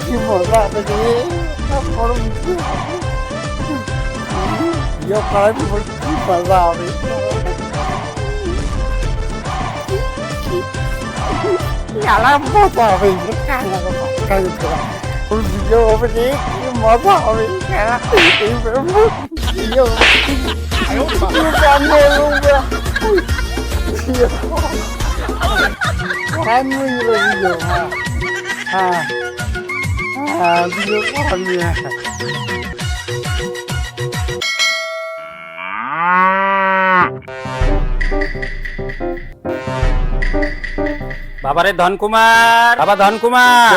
কি মজা মুখে ইয়ে পাড়ায় বল কি মজা হবে খেলা মজা হবে ভিডিও হবে রে কি মজা হবে এইবার ভিডিও জানো লোক বাবারে ধনকুমার। বাবা ধনকুমার।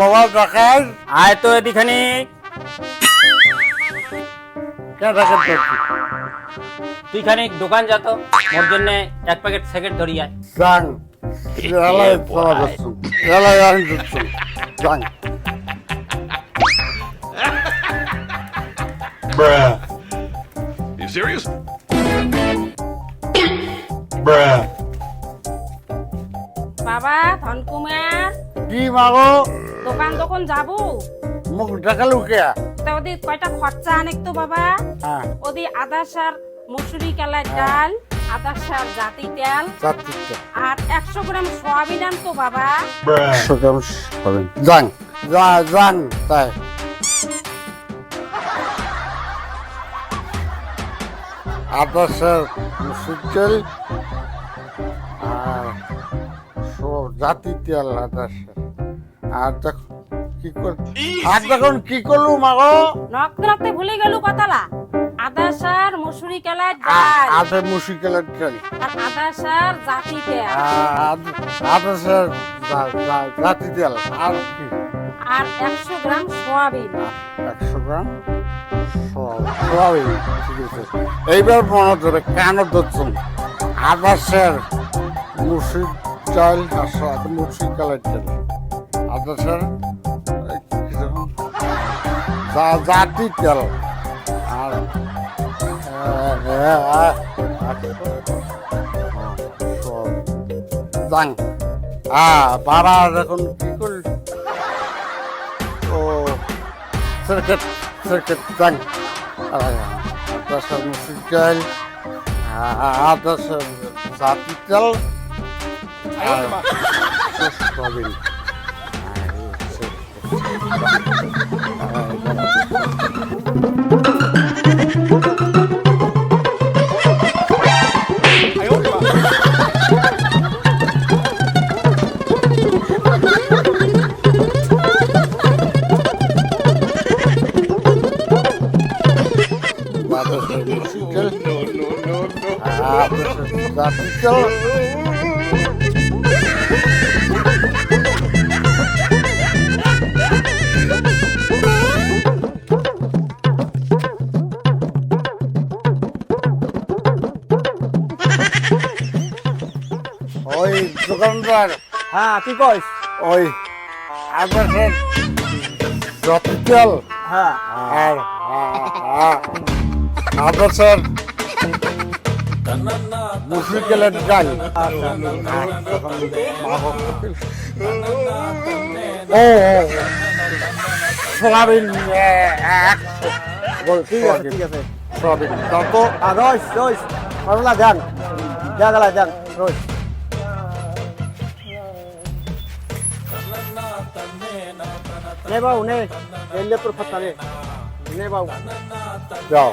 বাবা দেখাই আয় তো এদিখানে। তুই খানিক দোকান যা তো মোর জন্য এক প্যাকেট সিগারেট ধরি আয়। Bruh. You serious? Bruh. বাবা ধনকুমার। কি মাগো? দোকান দোকান যাব? মুখ দেখাল কে তা ওদের কয়টা খরচা আনেক তো বাবা? হ্যাঁ। ওদের আদা সার মুসুরি কালার ডাল আদা সার জাতি তেল। আর একশো গ্রাম সয়াবিন আন তো বাবা। Bruh. সকাল পাবেন জাং। জাং তাই। আদাসের মুসুর তেল আর সব জাতি তেল আদাসের আর কি কর আর দেখুন কি করলু মাগো? নক্ত নক্তে ভুলে গেল কথালা আদা সার মুসুরি কালার ডাল। আদা মুসুর তেলের তেল আর আদা সার জাতি তেল আদাসের জাতি তেল আর কি? আর একশো গ্রাম সয়াবিন। একশো গ্রাম? সয়াবিন। ঠিক আছে। এইবার মনে ধরে কেন ধরছেন? আদাসের মুসুর চাল আর মুসুর কালের চাল আদাসের জাতি তেল আর হ্যাঁ এখন কি sedikit sedikit kan. Ya? Atas musikal ah, atas vertikal ah, terus mobil Thank you. ওই দোকানদার হ্যাঁ কি কইস ওই আদাসের জাপিতেল হ্যাঁ আর আদাসের মুসিকেলের ডাল ও সোয়াবিন ঠিক আছে ঠিক আছে। সোয়াবিন। তত আর রইস রইস। করলা যান জাগলা যান রইস। নে বাবু নে। এলে তোর নে। নে বাবু। যাও।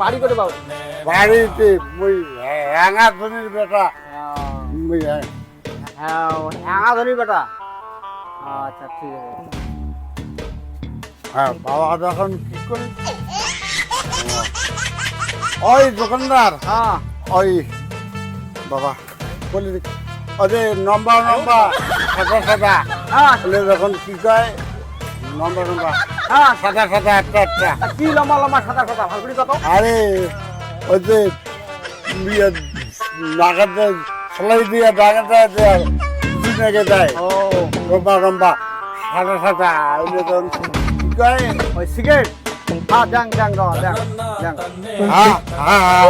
বাড়ি করে বাবু? বাড়িতে মুই হ্যাঙা ধনির বেটা হ্যাঁ হ্যাঁ ধরি বেটা? আচ্ছা ঠিক আছে। হ্যাঁ বাবা যখন কি করি? ওই দোকানদার। হ্যাঁ। ওই বাবা বলি দেখি, ওই নম্বর নম্বর। সাদা সাদা। হ্যাঁ। যখন কি কয়? নম্বর নম্বর। হ্যাঁ। সাদা সাদা একটা একটা। কি লম্বা লম্বা সাদা সাদা? ফালগুড়ি কত আরে ওই যে ইয়ে, নাগাতে সেলাই দিয়ে নাগাতে দেয় দিনে দেয়। ও। লম্বা লম্বা সাদা সাদা ওই যখন কি কয় ওই সিগারেট? হ্যাঁ যাং যাং র যাং যাং হ্যাঁ হ্যাঁ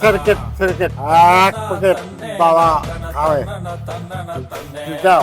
সার্কিট সার্কিট এক প্যাকেট বাবা খাবে। যাও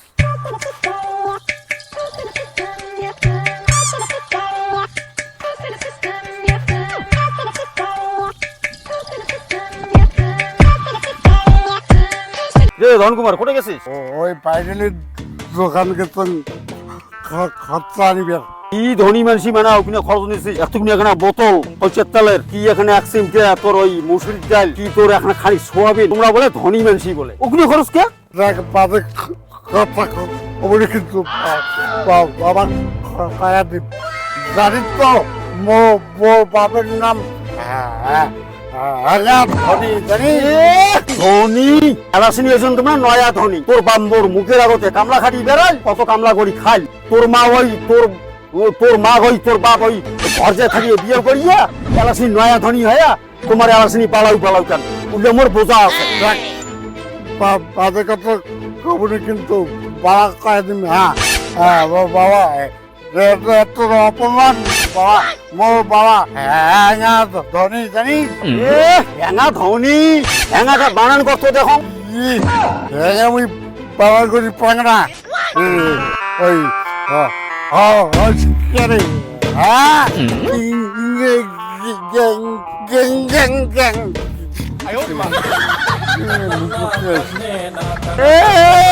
রে ধনকুমার কোথায় গেছিস? ওই পাইডেলের দোকান গেছেন খরচা আনিবে। কি ধনী মানুষই মানে ওখানে খরচ নিছিস? এতক্ষণ এখানে বোতল পঁচাত্তর তেলের কি এখানে এক সিম তোর ওই মুসুরির ডাল কি তোর এখানে খালি সোয়াবিন? তোমরা বলে ধনী মানুষই বলে। ওখানে খরচ কে? বাদে কথা ওগুলি কিন্তু বাবা কায়া দিব জানিস তো মো বাপের নাম হ্যাঁ, হ্যাঁ, হ্যাঁ, ধনী জানি ধনী? এলাসিনি এজন তোমরা নয়া ধনী। তোর বাম্বর মুখের আগতে কামলা খাটি বেড়াই কত কামলা করি খাই। তোর মা ওই তোর তোর মা ওই তোর বাপ ওই ঘরজে থাকিয়ে বিয়ে করিয়া এলাসিনি নয়া ধনী হইয়া তোমার এলাসিনি পালাউ পালাউ কেন? উল্লে মোর বোঝা আছে। দেখ বা- বাদে কথা কবনি কিন্তু বাবা কায়া দিবি হ্যাঁ হ্যাঁ বাবা তোর অপমান বাবা মোর বাবা। হ্যাঁ ধনী জানি? হ্যাঙা ধনী। হ্যাঙাটা বানান করতো দেখো। হ্যাঙা মুই বাবার করি পাংড়া ওই হ্যাঁ Hey!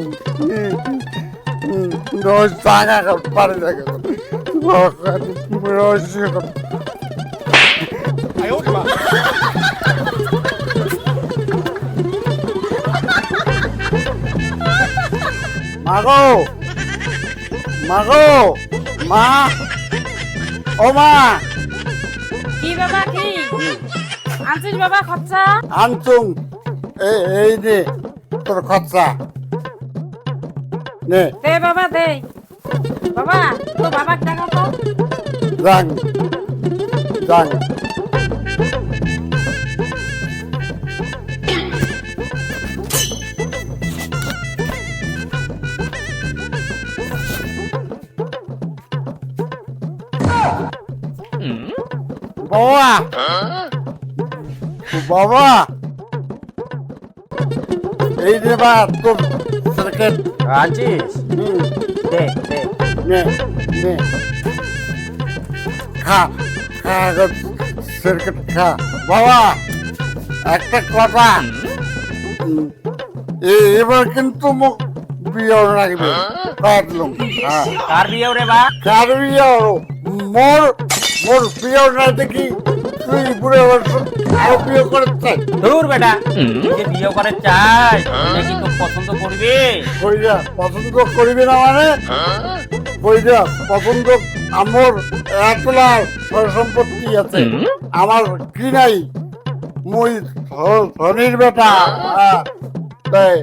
রোজ জাগা পারে থাকে বাবা খাওয়া দিব রোজ মাগো মাগো মা ও মা কি বাবা কি আনছিস বাবা খরচা আনতুম এই এই নে তোর খরচা নে। দে বাবা দে। বাবা তো বাবা দেখো তো। যান যান বাবা। বাবা। এই যে বা তোর সার্কেট আনছিস দে দে নে নে খা খা সার্কেট খা বাবা একটা কথা। এ- এবার কিন্তু মুখ বিয়ে রাখবে কাটলাম হ্যাঁ। কার বিয়ে রে বা? কার বিয়ে মোর মোর বিয়ে না দেখি। তুই বুড়ে আরও বিয়ে করে চাই। দূর বেটা। তুই যে বিয়ে করে চাই। নাকি তোর পছন্দ করবি। কইরা পছন্দ করবি না মানে? কইরা পছন্দ আমার একলা সম্পত্তি আছে। আমার কি নাই? মুই ধনির বেটা। হ্যাঁ। তাই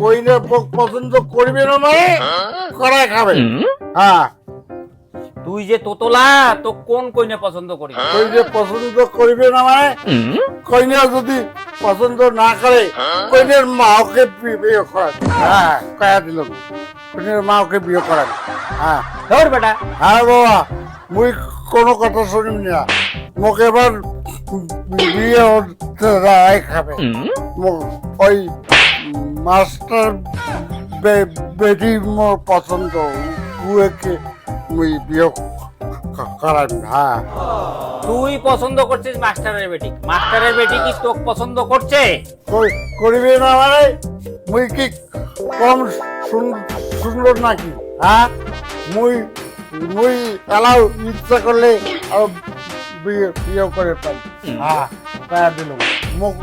কইলে পছন্দ করবি না মানে? করাই খাবে। হ্যাঁ। তুই যে তোতলা তো কোন কইনে পছন্দ করিস? কইলে পছন্দ করবি না মানে? কইনা যদি পছন্দ না করে কইনের মাকে বিয়ে করান হ্যাঁ। কয়া দিল কইনের মাকে বিয়ে করান হ্যাঁ। দূর বেটা। হ্যাঁ বাবা মুই কোনো কথা শুনিম না। মোক এবার বিয়ে রায় খাবে। মোক ওই মাস্টার বে- বেটি মোর পছন্দ মুই বিয়ে ক- করান তুই পছন্দ করছিস মাস্টারের বেটি মাস্টারের বেটি কি তোকে পছন্দ করছে? করিবি না মানে মুই কি কম সুন- সুন্দর নাকি? হ্যাঁ? মুই মুই এলাও ইচ্ছা করলে আরও বিয়ে বিয়ে করে পাই। হ্যাঁ তাই দিল মোক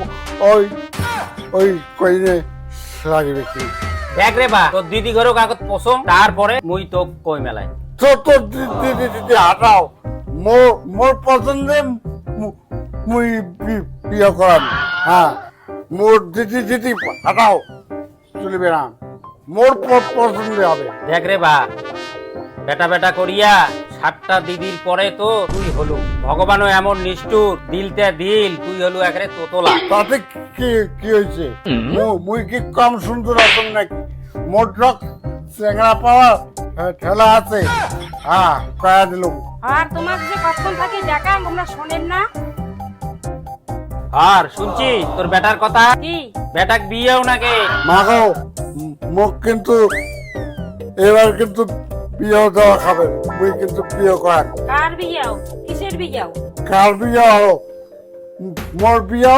ওই ওই কইনে লাগবে কি? দেখ রে বা তোর দিদি ঘরেও কাগজ পছম তারপরে মুই তোক কই মেলায়। তো তো দিদি দিদি হাঁটাও মোর মোর পছন্দে মুই বিয়ে করাম হ্যাঁ মোর দিদি দিদি হাঁটাও চলবে না মোর পছন্দে হবে দেখ রে বা বেটা বেটা করিয়া সাতটা দিদির পরে তো তুই হলু। ভগবানও এমন নিষ্ঠুর দিলতে দিল তুই হলু একরে তোতলা। তাতে কি কি হয়েছে মু- মুই কি কম সুন্দর আছেন নাকি? মোর টক চেংড়া পাওয়া ঠেলা আছে। হ্যাঁ কয়া দিলাম। আর তোমার যে কখন থাকি তোমরা শোনেন না। আর শুনছি তোর বেটার কথা? কি? বেটাক বিয়েও নাকি? মাগো মোক কিন্তু এবার কিন্তু বিয়ে দেওয়া খাবে মুই কিন্তু বিয়ে করার। কার বিয়াও? কিসের বিয়াও? কার বিয়ে হলো মোর বিয়ে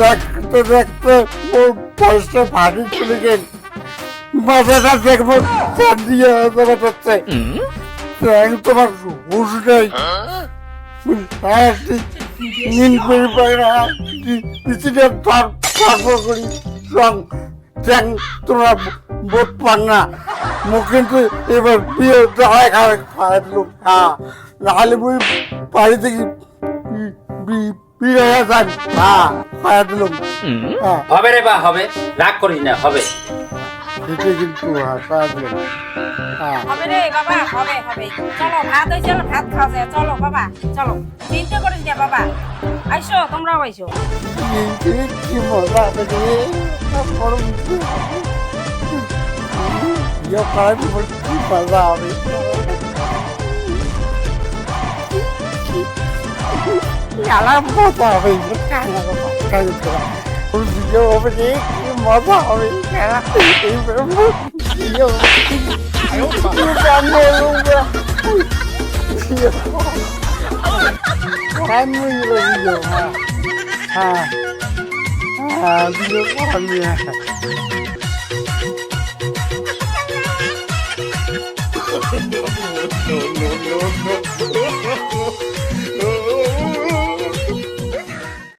দেখতে দেখতে মোর বয়সটা ভারী চলে গেল। মাথাটা দেখব চার দিয়ে হয়ে যাচ্ছে ট্যাং তোমার হুশ নেই। করি পিছিয়ে করি। রং তোমরা বোধ পান না। মোক কিন্তু এবার বিয়ে দেওয়া খাওয়া খাওয়া দিল হ্যাঁ নাহলে মুই বাড়ি থেকে বিয়ে হয়ে যান হ্যাঁ খাওয়া দিলাম হ্যাঁ। হবে রে বা হবে। রাগ করিস না হবে। সেটাই কিন্তু হ্যাঁ হ্যাঁ হবে রে বাবা হবে হবে। চলো ভাত হয়েছে ভাত খাওয়া যায়। চলো বাবা চলো। চিন্তা করিস না বাবা। আইসো তোমরাও আইসো। কি কি মজা হবে রে। ইয়ে কি মজা হবে। খেলা মজা হবে। খেলা খেলা ওর বিয়ে হবে রে? কি মজা হবে হ্যাঁ হ্যাঁ